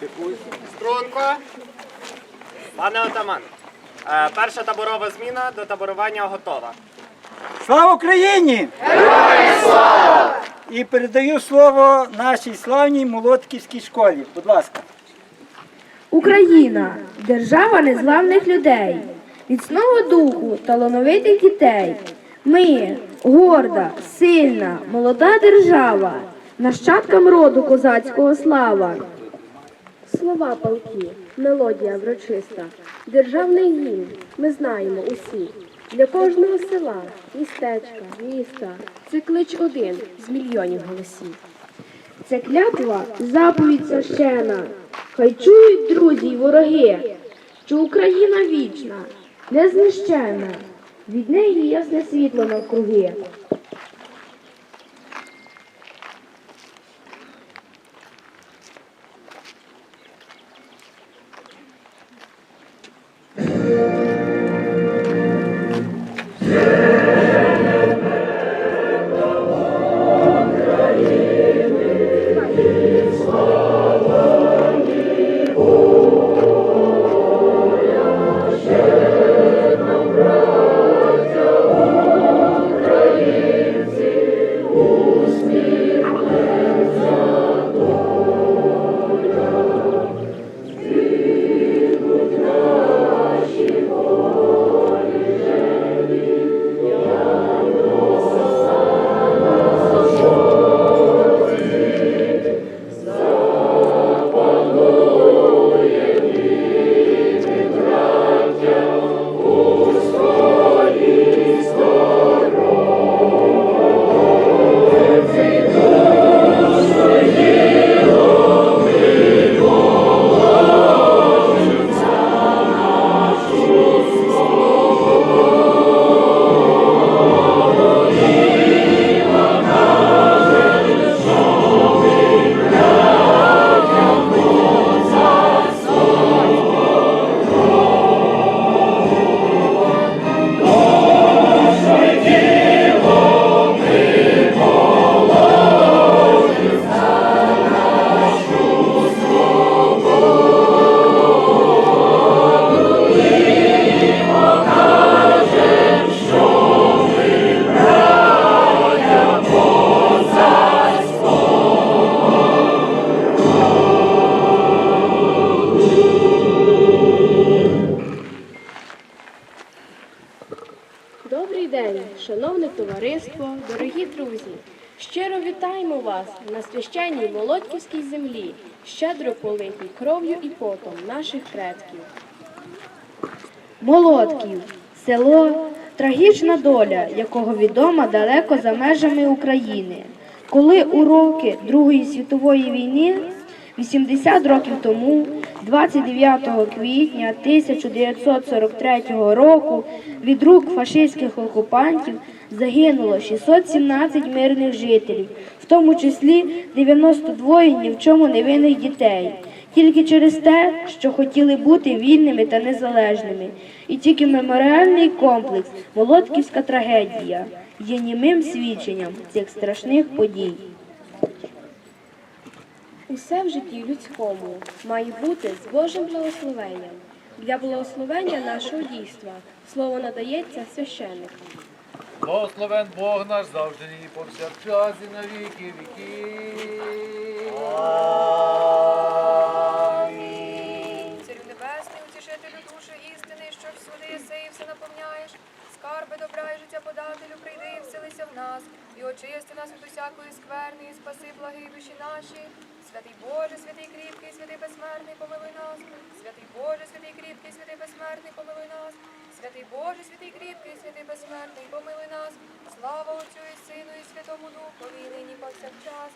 Струнко. Пане отаман, е, перша таборова зміна до таборування готова. Слава Україні! Героям слава! І передаю слово нашій славній Молодківській школі. Будь ласка. Україна держава незламних людей, міцного духу, талановитих дітей. Ми горда, сильна, молода держава, нащадкам роду козацького слава. Слова палки, мелодія врочиста, державний гімн, ми знаємо усі. Для кожного села, містечка, міста це клич один з мільйонів голосів. Це клятва заповідь священа. Хай чують друзі й вороги, що Україна вічна, незнищена, від неї ясне світло навкруги. Щедро политій кров'ю і потом наших предків. Молодків село трагічна доля, якого відома далеко за межами України. Коли у роки Другої світової війни, 80 років тому, 29 квітня 1943 року, від рук фашистських окупантів загинуло 617 мирних жителів, тому числі 92 ні в чому невинних дітей тільки через те, що хотіли бути вільними та незалежними. І тільки меморіальний комплекс Володківська трагедія є німим свідченням цих страшних подій. Усе в житті людському має бути з Божим благословенням. Для благословення нашого дійства слово надається священникам. Благословен Бог наш завжди і повсякчас і на віки віків. Царю небесний, утішителю душі істини, що всюди єси і все наповняєш. Скарби добра і життя подателю, прийди і вселися в нас, і очисти нас від усякої скверни, і спаси благі душі наші. Святий Боже, святий кріпкий, святий безсмертний, помилуй нас. Святий Боже, святий кріпкий, святий безсмертний, помилуй нас. Святий Боже, святий кріпкий, святий безсмертний, помили нас. Слава Отцю і Сину, і Святому Духові, і нині повсякчас,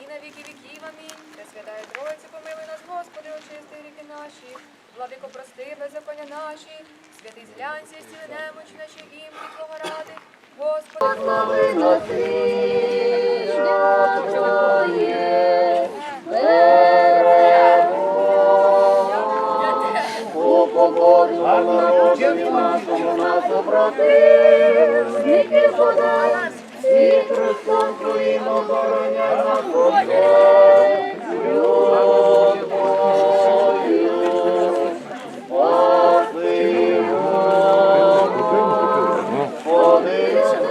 і на віки віків. Амінь. Та святає Тройця, помили нас, Господи, очисти ріки наші. Владико, прости, беззаконня наші, святий злянці, стіли немочі наші ім'ї Твого ради. Господи, слави на Твоє, Перемога, упокорювала супротив, зникне подай, і Христом твоїм обороня заходять.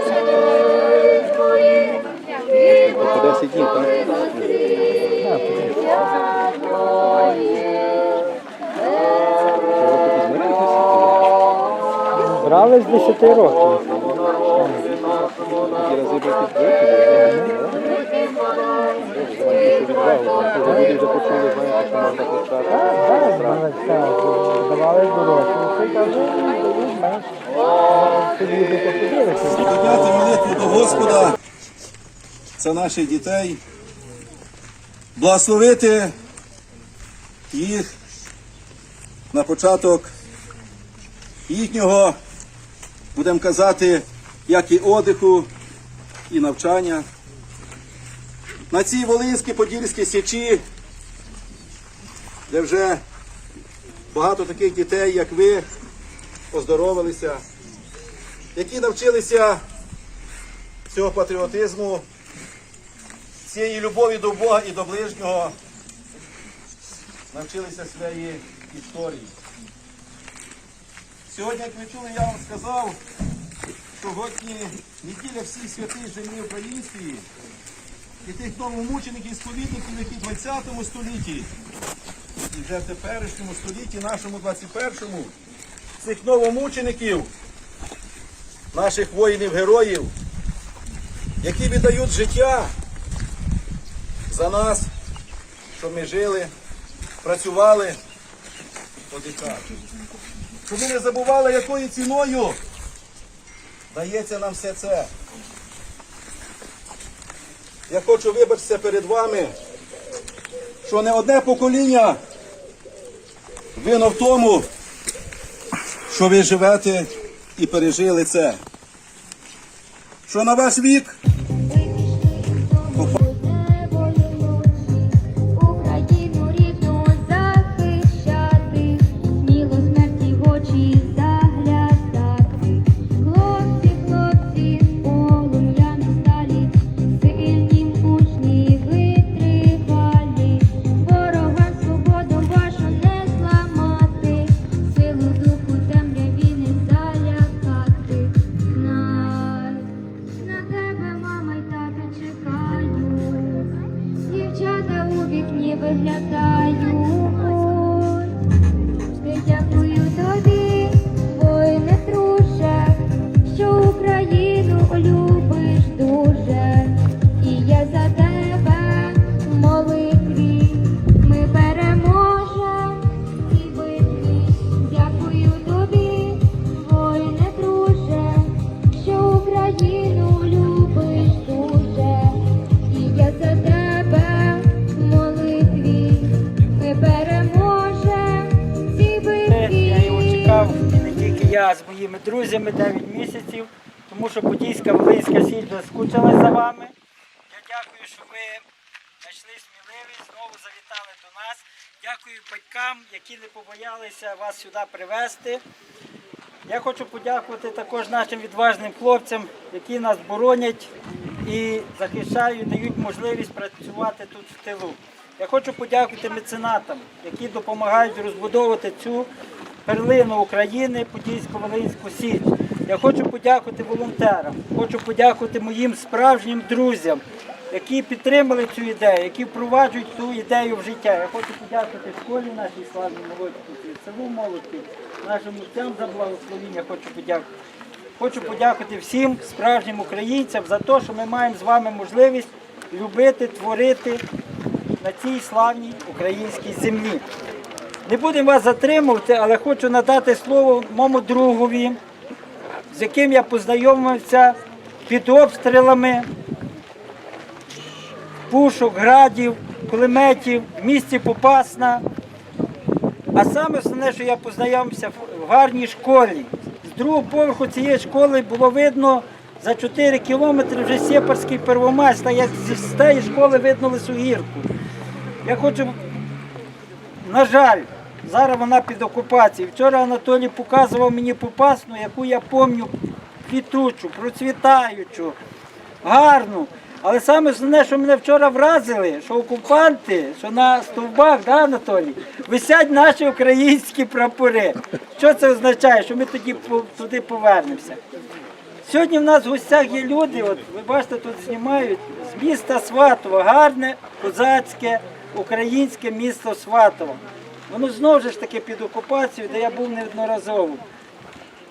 Подивись, твої, і подивись, Брали з 10 років. Давали. Підняти молитву до Господа за наших дітей, благословити їх на початок їхнього, будемо казати, як і одиху, і навчання. На цій Волинській Подільській січі, де вже багато таких дітей, як ви, оздоровилися, які навчилися цього патріотизму, цієї любові до Бога і до ближнього, навчилися своєї історії. Сьогодні, як ви чули, я вам сказав, сьогодні неділя всіх святих землі української і тих новомучеників і сповідників, які в 20 столітті і вже в теперішньому столітті, нашому 21-му, цих новомучеників наших воїнів-героїв, які віддають життя за нас, щоб ми жили, працювали, одихали. Щоб ми не забували, якою ціною дається нам все це. Я хочу вибачитися перед вами, що не одне покоління вино в тому, що ви живете і пережили це. Що на ваш вік я, з моїми друзями 9 місяців, тому що Подільська Волинська сіль вже за вами. Я дякую, що ви знайшли сміливість, знову завітали до нас. Дякую батькам, які не побоялися вас сюди привезти. Я хочу подякувати також нашим відважним хлопцям, які нас боронять і захищають, дають можливість працювати тут в тилу. Я хочу подякувати меценатам, які допомагають розбудовувати цю перлину України, Подільсько-Волинську Січ. Я хочу подякувати волонтерам, хочу подякувати моїм справжнім друзям, які підтримали цю ідею, які впроваджують ту ідею в життя. Я хочу подякувати школі нашій славній молодці, селу молодці, нашим отцям за благословіння. Хочу подякувати. Хочу подякувати всім справжнім українцям за те, що ми маємо з вами можливість любити, творити на цій славній українській землі. Не будемо вас затримувати, але хочу надати слово моєму другові, з яким я познайомився під обстрілами пушок, градів, кулеметів в місті Попасна. А саме основне, що я познайомився в гарній школі. З другого поверху цієї школи було видно за 4 кілометри вже Сєпарський первомайськ, так як з тієї школи видно Лисогірку. Я хочу, на жаль, зараз вона під окупацією. Вчора Анатолій показував мені Попасну, яку я пам'ятаю квітучу, процвітаючу, гарну. Але саме основне, що мене вчора вразили, що окупанти, що на стовбах, да, Анатолій, висять наші українські прапори. Що це означає? Що ми тоді туди повернемося. Сьогодні в нас в гостях є люди, от ви бачите, тут знімають з міста Сватово, гарне, козацьке, українське місто Сватово. Воно знову ж таки під окупацією, де я був неодноразово.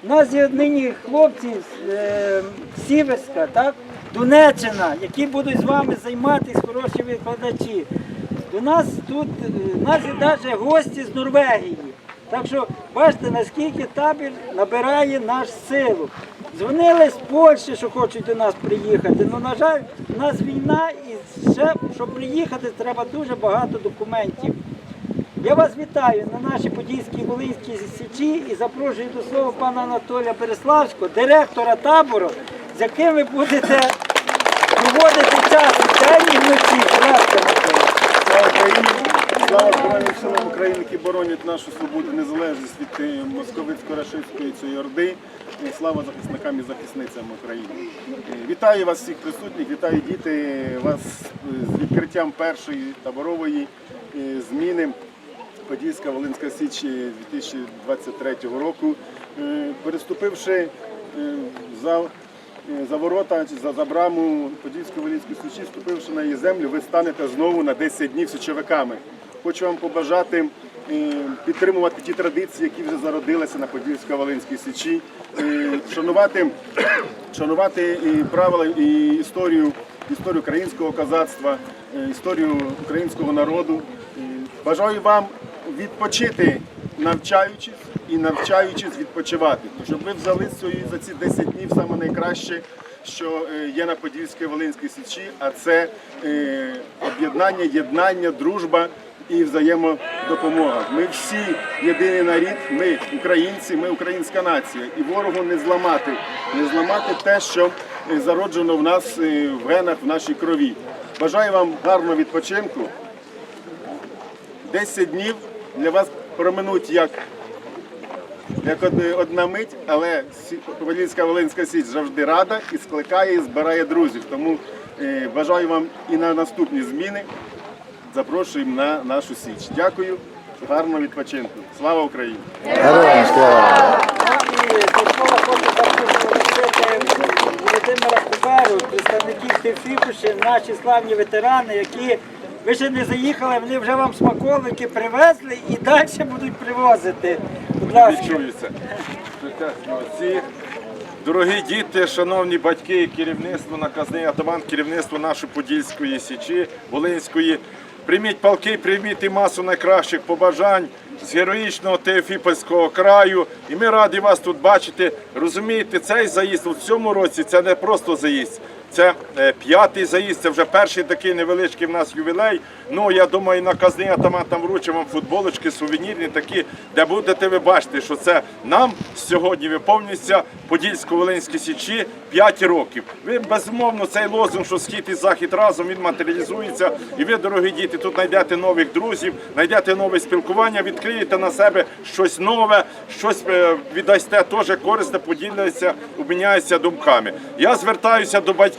У нас є нині хлопці з е, Сіверська, так? Донеччина, які будуть з вами займатися, хороші викладачі. До нас тут е, у нас є навіть гості з Норвегії. Так що бачите, наскільки табір набирає наш силу. Дзвонили з Польщі, що хочуть до нас приїхати. Ну, на жаль, у нас війна і ще, щоб приїхати, треба дуже багато документів. Я вас вітаю на нашій Подільській Волинській січі і запрошую до слова пана Анатолія Переславського, директора табору, з яким ви будете проводити час вдень і вночі. Слава Україні! Слава Збройним силам України, які боронять нашу свободу, незалежність від московицько-рашистської цієї орди. Слава захисникам і захисницям України. Вітаю вас всіх присутніх, вітаю діти вас з відкриттям першої таборової е, зміни Подільська Волинська Січ е, 2023 року. Е, Переступивши е, за Е, за ворота за, за браму Подільської Волинської Січі, ступивши на її землю, ви станете знову на 10 днів січовиками. Хочу вам побажати е, підтримувати ті традиції, які вже зародилися на Подільсько-Волинській Січі, е, шанувати, шанувати і правила і історію, історію українського козацтва, е, історію українського народу. Е, Бажаю вам відпочити, навчаючись і навчаючись відпочивати, щоб ви взяли свої за ці 10 днів саме найкраще, що е, є на Подільській Волинській Січі, а це е, об'єднання, єднання, дружба і взаємодопомога. Ми всі єдиний нарід, ми українці, ми українська нація, і ворогу не зламати, не зламати те, що е, зароджено в нас в генах, в нашій крові. Бажаю вам гарного відпочинку. 10 днів для вас проминуть як, як одна мить, але Подільська Волинська Січ завжди рада і скликає, і збирає друзів. Тому е, бажаю вам і на наступні зміни. Запрошуємо на нашу Січ. Дякую, гарного відпочинку. Слава Україні! Героям слава! Володимира Куберу, представників Тевфікуші, наші славні ветерани, які ви ще не заїхали, вони вже вам смаколики привезли і далі будуть привозити. Будь ласка. Відчуються. Дорогі діти, шановні батьки, керівництво, наказний атаман, керівництво нашої Подільської січі, Волинської. Прийміть палки, прийміть масу найкращих побажань з героїчного Теофіпольського краю. І ми раді вас тут бачити. Розумієте, цей заїзд у цьому році це не просто заїзд. Це е, п'ятий заїзд, це вже перший такий невеличкий в нас ювілей. Ну я думаю, наказний атаман там вам футболочки, сувенірні такі, де будете ви бачити, що це нам сьогодні виповнюється Подільсько-Волинській січі 5 років. Ви безумовно цей лозунг, що схід і захід разом він матеріалізується. І ви, дорогі діти, тут знайдете нових друзів, знайдете нове спілкування, відкриєте на себе щось нове, щось е, віддасте теж корисне, поділяться, обміняються думками. Я звертаюся до батьків.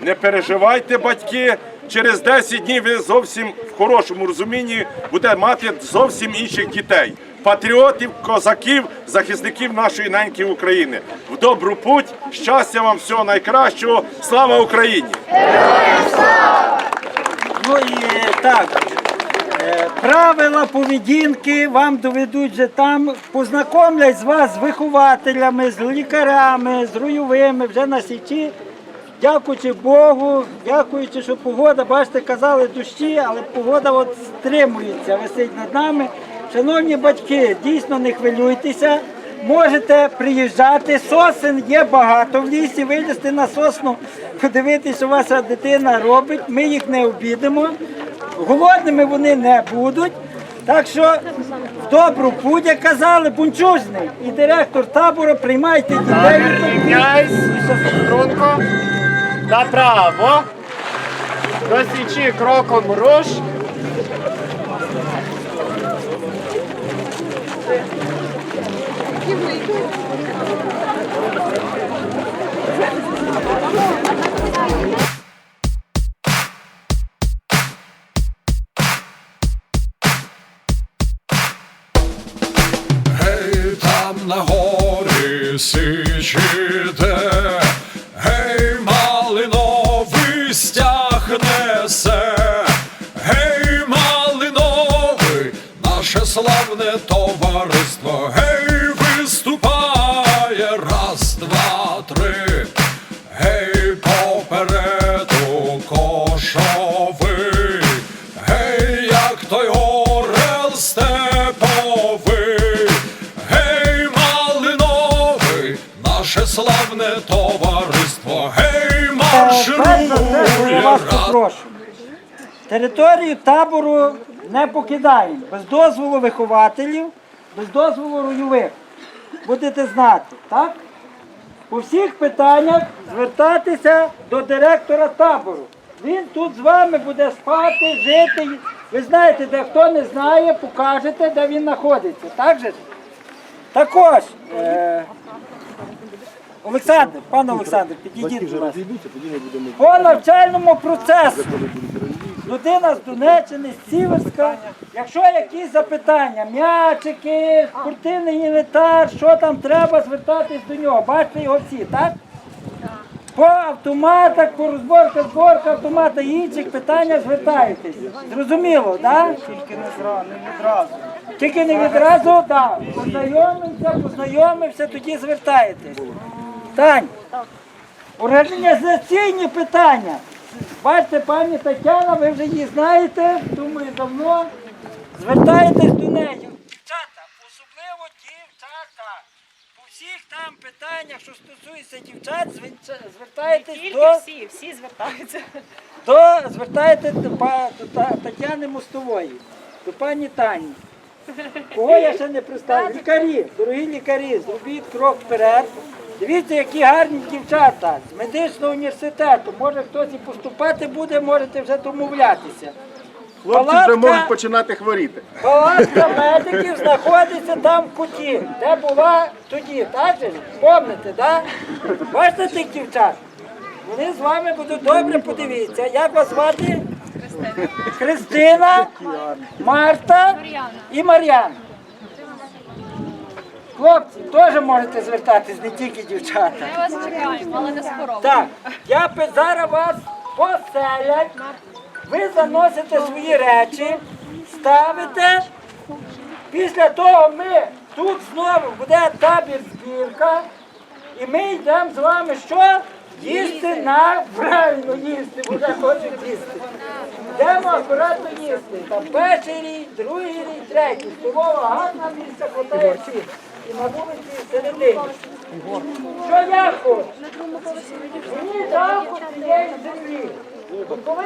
Не переживайте, батьки. Через 10 днів ви зовсім в хорошому розумінні будете мати зовсім інших дітей. Патріотів, козаків, захисників нашої неньки України. В добру путь, щастя вам, всього найкращого. Слава Україні! Ну і так, е, правила поведінки вам доведуть вже там, познайомлять з вас з вихователями, з лікарями, з руйовими вже на січі. Дякуючи Богу, дякуючи, що погода, бачите, казали дощі, але погода от стримується, висить над нами. Шановні батьки, дійсно не хвилюйтеся. Можете приїжджати, сосен є багато в лісі, вилізти на сосну, подивитися, що ваша дитина робить. Ми їх не обідемо. Голодними вони не будуть. Так що в добру путь, як казали, бунчужний і директор табору приймайте дітей. Направо, до січі кроком руш. Гей, там на горі сичите, раз. попрошу. Територію табору не покидаємо. Без дозволу вихователів, без дозволу ройових. Будете знати, так? По всіх питаннях звертатися до директора табору. Він тут з вами буде спати, жити. Ви знаєте, де хто не знає, покажете, де він знаходиться. Так же? Також, е, Олександр, пане Олександр, підійдіть, будь ласка. По навчальному процесу. Людина з Донеччини, з Сіверська. Якщо якісь запитання, м'ячики, спортивний інвентар, що там треба, звертатись до нього. Бачите його всі, так? По автоматах, по розборка, зборка автомата і інших питаннях звертаєтесь. Зрозуміло, так? Тільки не відразу. Тільки не відразу, так. Познайомимося, познайомимося, тоді звертаєтесь. Тань, організаційні питання. Бачите, пані Тетяна, ви вже її знаєте, думаю, давно. Звертаєтесь до неї. Дівчата, особливо дівчата. По всіх там питаннях, що стосується дівчат, звер- звертаєтесь до, всі, всі звертаються. до звертаєтесь до, па- до Та- Тетяни Мостової, до пані Тані. Кого я ще не представив? Лікарі, дорогі лікарі, зробіть крок вперед. Дивіться, які гарні дівчата з медичного університету. Може хтось і поступати буде, можете вже домовлятися. Хлопці вже можуть починати хворіти. Палатка медиків знаходиться там в куті, де була тоді, так же? Помните, так? Бачите тих дівчат? Вони з вами будуть добре, подивіться. Як вас звати? Христина, Марта і Мар'яна. Хлопці, теж можете звертатись, не тільки дівчата. Ми вас чекаємо, але не скоро. Так, я пи- зараз вас поселять, ви заносите свої речі, ставите. Після того ми тут знову буде табір збірка, і ми йдемо з вами що? Їсти на правильно їсти, бо вже хочуть їсти. Йдемо акуратно їсти. Там перший рій, другий рій, третій. Столова гарна місця хватає всіх. І на вулиці середині. Що я хочу? Мені жалко цієї землі. Бо коли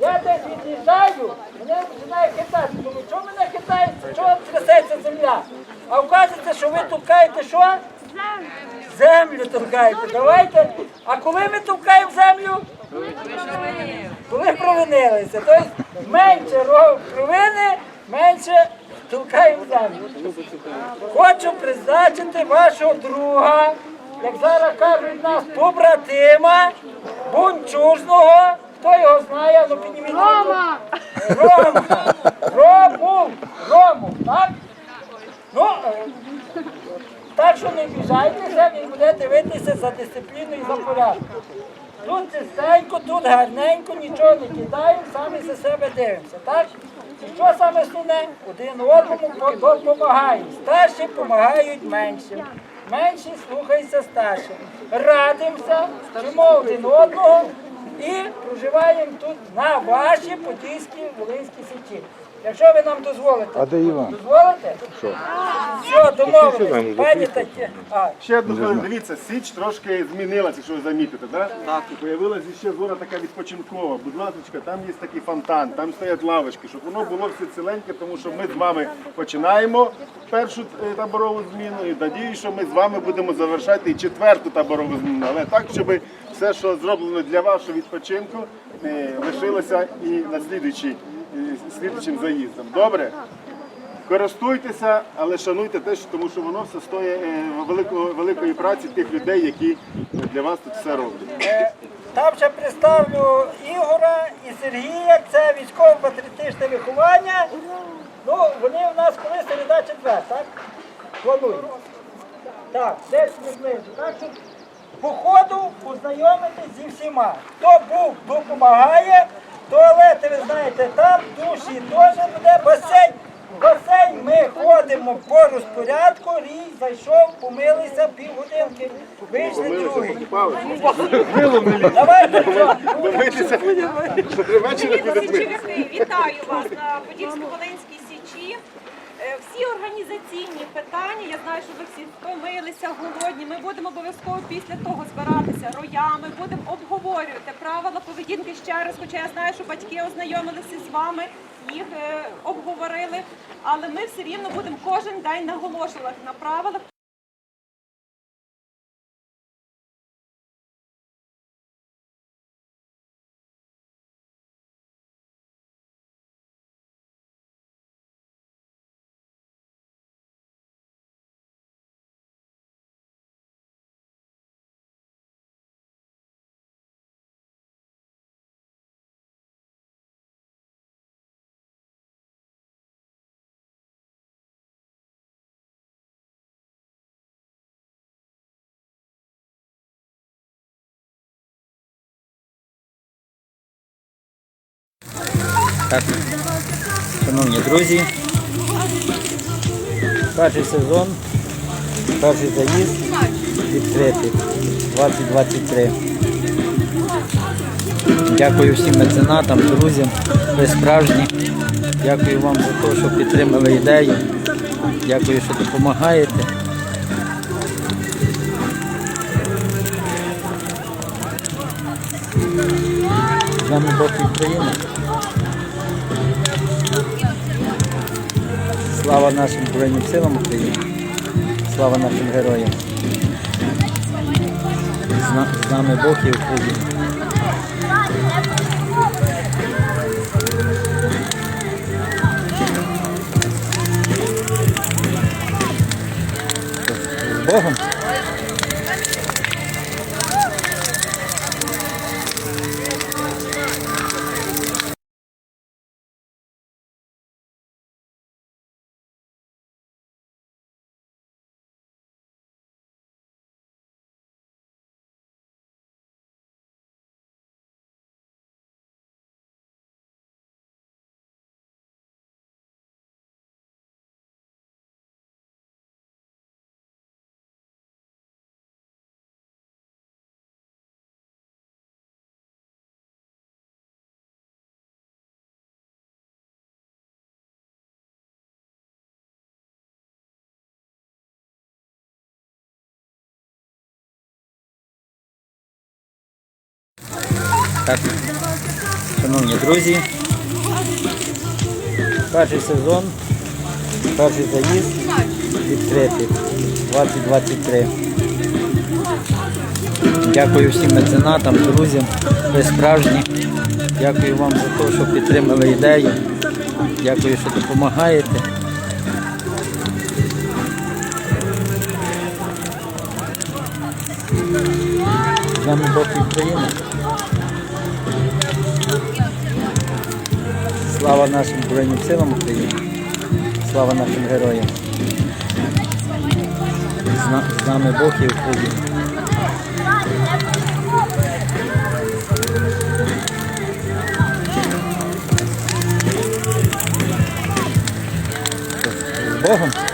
я десь від'їжджаю, мене починає хитати. Думаю, чого мене хитається, чого трясеться земля? А вказується, що ви тукаєте що? Землю тукаєте. Давайте. А коли ми тукаємо землю? Коли провинилися. Тобто менше ро- провини, менше тукаємо землю. Хочу призначити вашого друга, як зараз кажуть нас, побратима, бунчужного. Хто його знає, ну підніміть. Рома! Рома! Рому! Рому, так? Ну, е, так що не біжайтеся, він буде дивитися за дисципліною і за порядком. Тут чистенько, тут гарненько, нічого не кидаємо, самі за себе дивимося, так? Що саме основне? Один одному допомагають. Старші допомагають меншим. Менші слухаються старшим. Радимося, вчимо один одного і проживаємо тут на вашій Подільській Волинській січі. Якщо ви нам дозволите. А де Іван? Дозволите? Що? Все, домовились. Пані. А, Ще одну хвилину. Дивіться, січ трошки змінилася, якщо ви замітите, так? Так. Появилася ще зона така відпочинкова. Будь ласка, там є такий фонтан, там стоять лавочки, щоб воно було все ціленьке, тому що ми з вами починаємо першу е, таборову зміну і надію, що ми з вами будемо завершати і четверту таборову зміну. Але так, щоб все, що зроблено для вашого відпочинку, е, лишилося і на слідуючий, слідуючим заїздом. Добре? Користуйтеся, але шануйте те, тому що воно все стоїть е, великої, великої праці тих людей, які для вас тут все роблять. Е, Там ще представлю Ігора і Сергія, це військово-патріотичне виховання. Ну, вони в нас коли середа четвер, так? Планують. Так, десь приблизно. Так що по ходу познайомитись зі всіма. Хто був, допомагає. Туалети, ви знаєте, там, душі теж буде, басейн. Басейн ми ходимо по розпорядку, рій зайшов, помилися, півгодинки, вийшли другий. Давайте? Вітаю вас на Подільсько-Волинській Всі організаційні питання, я знаю, що ви всі втомилися, голодні. Ми будемо обов'язково після того збиратися роями, будемо обговорювати правила поведінки ще раз, хоча я знаю, що батьки ознайомилися з вами, їх е, обговорили. Але ми все рівно будемо кожен день наголошувати на правилах. Так, шановні друзі, перший сезон, перший заїзд відкритий 2023. Дякую всім меценатам, друзям, ви справжні. Дякую вам за те, що підтримали ідею. Дякую, що допомагаєте. З нами Бог і Слава нашим Збройним силам України. Слава нашим героям. З нами Бог і Україна. Богом. Так, шановні друзі, перший сезон, перший заїзд відкритий 2023. Дякую всім меценатам, друзям, ви справжні. Дякую вам за те, що підтримали ідею. Дякую, що допомагаєте. З нами Бог і Слава нашим Збройним силам України. Слава нашим героям. З, нами Бог і Україна. З Богом.